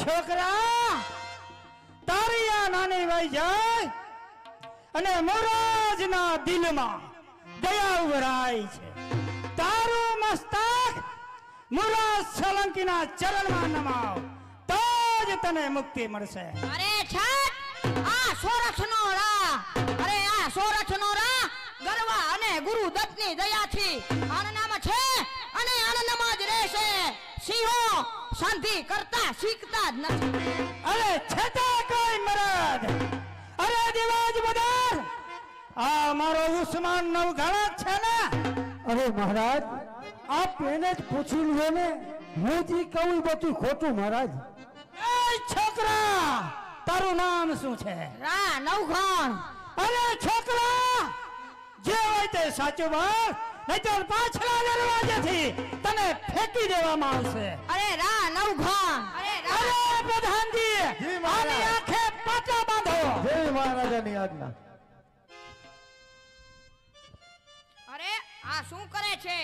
છોકરા, તારી આ નાની ભાઈ જાય અને મોરાજના દિલમાં દયા ઉભરાય છે. તારું મસ્તક મુરાજ સોલંકીના ચરણમાં નમાવ, તો જ તને મુક્તિ મળશે. અરે છટ, આ સોરઠનો રા અરે આ સોરઠનો રા ગરવા અને ગુરુ દત્તની દયાથી આનંદ છે અને આનંદમાં જ રહેશે. સિંહો શાંતિ કરતા શીખતા જ નથી. અરે છતાં કોઈ મરદ? અરે દિવાજ બદાર આ મારો ઉસ્માન નવઘણા છે ને? અરે મહારાજ આપ એને જ પૂછી લ્યો ને? હું જે કહું બધું ખોટું મહારાજ. એ છોકરા તારું નામ શું છે? રા નવઘણ. અરે છોકરા જે હોય તે સાચું બોલ નહીતર પાછલા દરવાજેથી તને ફેંકી દેવામાં આવશે. અરે રા નવઘણ અરે રા. અરે પ્રધાનજી આની આંખે પાટા બાંધો. જય મહારાજાની આજ્ઞા. અરે આ શું કરે છે?